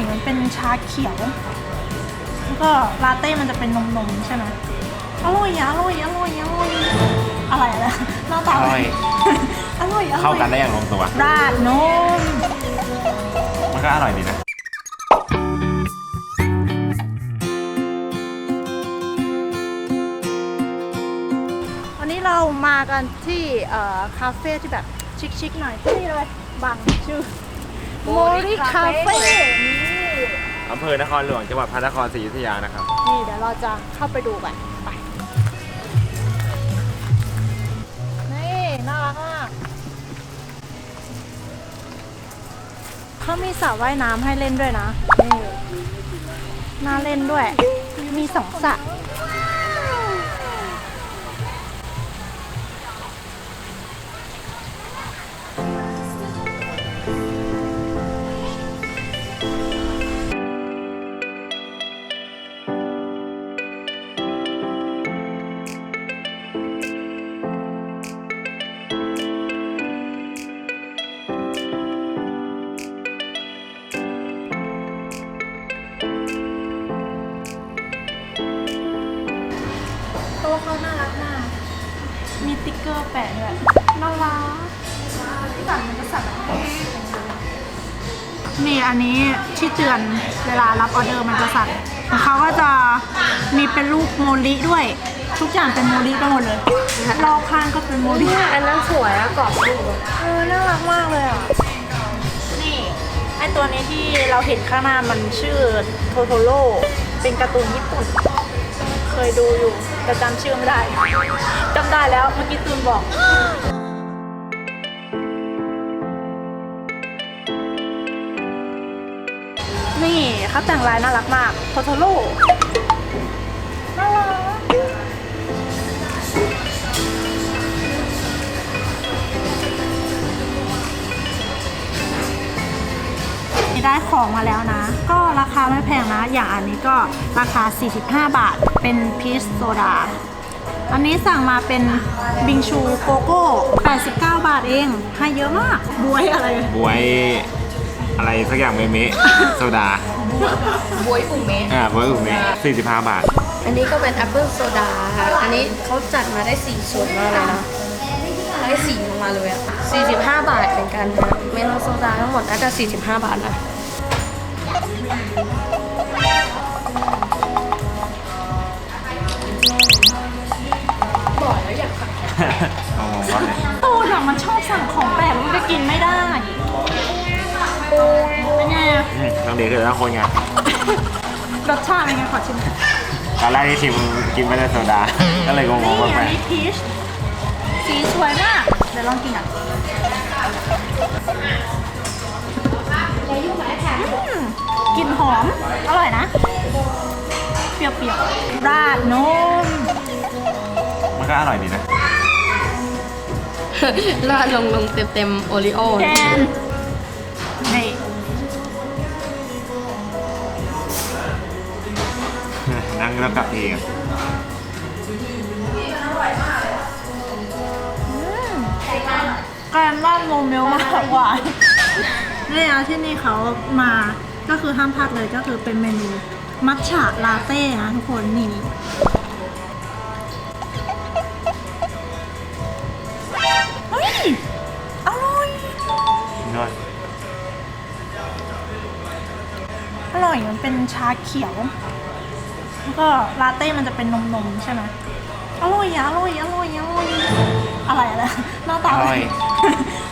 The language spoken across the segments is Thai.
อยมันเป็นชาเขียว แล้วก็ลาเต้มันจะเป็นนมนมๆใช่ไหมอร่อยอะอร่อยอร่อยอร่อยอะไรอะหน้าตาอร่อย อร่อยอร่อยเข้ากันได้อย่างลงตัว ราดนม มันก็อร่อยดีนะ วันนี้เรามากันที่เอ่อคาเฟ่ที่แบบชิคๆหน่อยที่เลย บังชื่อโมริคาเฟ่นี่ อำเภอนครหลวงจังหวัดพระนครศรีอยุธยานะครับ นี่เดี๋ยวเราจะเข้าไปดูกันไป นี่น่ารักมากเขามีสระว่ายน้ำให้เล่นด้วยนะ นี่ น่าเล่นด้วย มีสองสระ มีติ๊กเกอร์แปะด้วยน่ารักสั่นมันจะสั่นแบบนี่อันนี้ที่เตือนเวลารับออเดอร์มันจะสั่นของเขาก็จะมีเป็นรูปโมลิด้วย ทุกอย่างเป็นโมลิไปหมดเลยรอบข้างก็เป็นโมลิอันนั้นสวยอะกรอบรูปเออน่ารักมากเลยอะนี่ไอตัวนี้ที่เราเห็นข้างหน้ามันชื่อโทโทโร่เป็นการ์ตูนญี่ปุ่นเค ยดูอยู่ แต่จำชื่อไม่ได้จำได้แล้วเมื่อกี้ตูนบอกนี่เขาแต่งลายน่ารักมากโทโทโร่ ได้ของมาแล้วนะ ก็ราคาไม่แพงนะ อย่างอันนี้ก็ราคา 45 บาท เป็นพีชโซดา อันนี้สั่งมาเป็นบิงชูโกโก้ 89 บาทเอง ให้เยอะมาก บวยอะไร บวยอะไรสักอย่างเมเมะโซดา บวยปุ่มเมสอ่าบวยอุ่มเมะ45 บาท อันนี้ก็เป็นแอปเปิลโซดาค่ะ อันนี้เขาจัดมาได้สีสวยมากเลยนะได้สีลงมาเลยอะ45 บาทเหมือนกันนะเมลอนโซดาทั้งหมดน่าจะ45 บาทนะ ต้องดีคือแล้วคนไงรสชาติเป็นไงขอชิมหน่อยตอนแรกที่ชิมกินไม่ได้โซดา ก็เลยงงนี่ๆว่าแปอัลนกนี้พีชสีสวยมาก เดี๋ยวลองกินอะอืมกลิ่นหอม อร่อยนะ เปรี้ยวๆ ราดนม มันก็อร่อยดีนะ ราดลงลงเต็มเต็มโอริโอแกนนี่ นั่งแล้วกลับเองแกนราดโมเมลมากหวานนี่นะที่นี่เขามาก็คือห้ามพลาดเลยก็คือเป็นเมนูมัทฉะลาเต้นะทุกคนนี่เฮ้ยอร่อยนวดอร่อยมันเป็นชาเขียว แล้วก็ลาเต้มันจะเป็นนมนมๆใช่ไหมอร่อยอะอร่อยอร่อยอร่อยอะไรอะไรหน้าตาอร่อย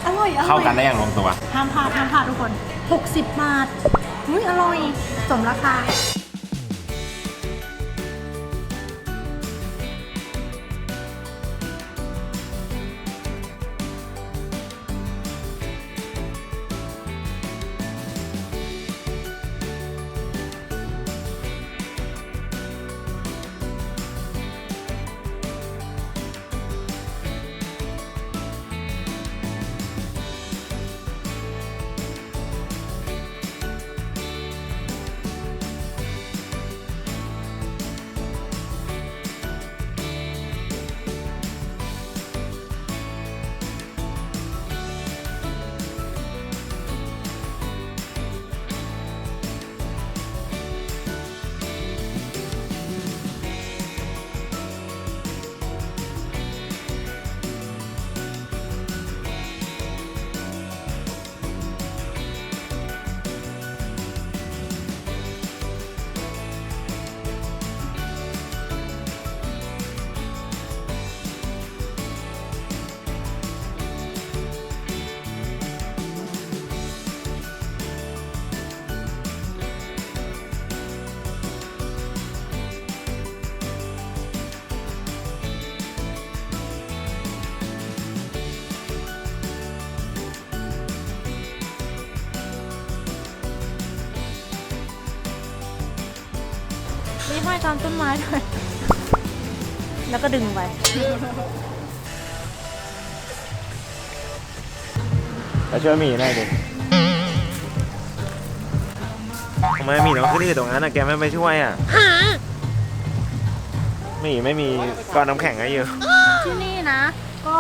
อร่อยอร่อยเข้ากันได้อย่างลงตัวห้ามพลาดห้ามพลาดทุกคน 60 บาทอุ้ยอร่อย สมราคา ว่ายตามต้นไม้ด้วยแล้วก็ดึงไป มาช่วยหมีหน่อยดิทำไมหมีน้องขึ้นอยู่ตรงนั้นอะแกไม่ไปช่วยอะหมีไม่มีก้อนน้ำแข็งให้อยู่ที่นี่นะ ก็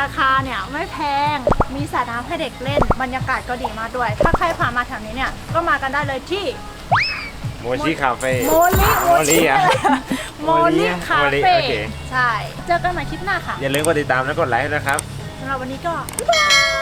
ราคาเนี่ยไม่แพง มีสระน้ำให้เด็กเล่น บรรยากาศก็ดีมากด้วย ถ้าใครผ่านมาแถวนี้เนี่ย ก็มากันได้เลยที่ โมชิคาเฟ่ โมลิโมลิอะโมลิคาโมลิเฟ่โอเค ใช่ เจอกันใหม่คลิปหน้าค่ะอย่าลืมกดติดตามและกดไลค์ด้วยนะครับ สำหรับวันนี้ก็บ๊ายบาย